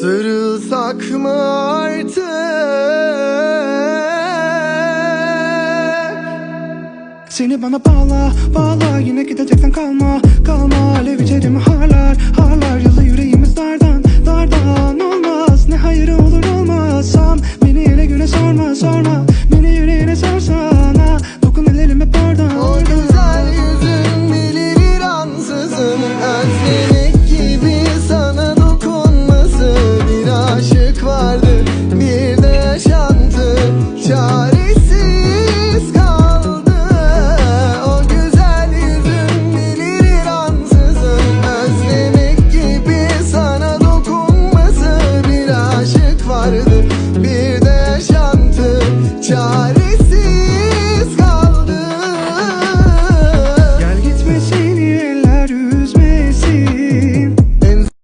Sarılsak mı artık? Seni bana bağla bağla. Yine gideceksen kalma kalma. Alev içerimi harlar harlar Yalı yüreğimiz dardan dardan Olmaz. Ne hayır olur olmaz. Sam beni ele güne sorma sorma. bir de yaşantı çaresi